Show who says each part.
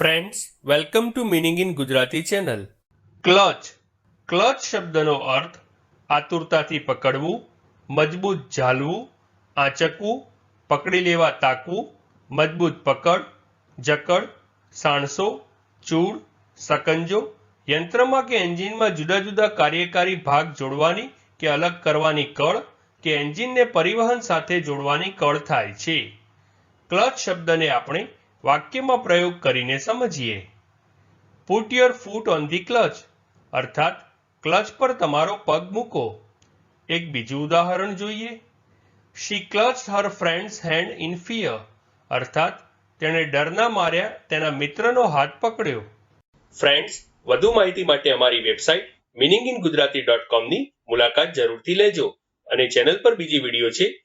Speaker 1: Friends welcome to meaning in Gujarati channel clutch. Clutch શબ્દનો અર્થ આતુરતાથી પકડવું, મજબૂત ઝાલવું, આંચકવું, પકડી લેવા તાકવું, મજબૂત પકડ, જકડ, સાણસો ચૂડ સકંજો, યંત્રમાં કે એન્જિનમાં જુદા જુદા કાર્યકારી ભાગ જોડવાની કે અલગ કરવાની કળ કે એન્જિનને પરિવહન સાથે જોડવાની કળ થાય છે. ક્લચ શબ્દને આપણે વાક્યમાં પ્રયોગ કરીને સમજીએ. Put your foot on the clutch અર્થાત ક્લચ પર તમારો પગ મૂકો. એક બીજું ઉદાહરણ જોઈએ. She clutch her friend's hand in fear અર્થાત, તેણે ડરના માર્યા, તેના મિત્રનો હાથ પકડ્યો. ફ્રેન્ડ્સ વધુ માહિતી માટે અમારી website meaning in Gujarati dot કોમની મુલાકાત જરૂરથી લેજો અને ચેનલ પર બીજી વીડિયો છે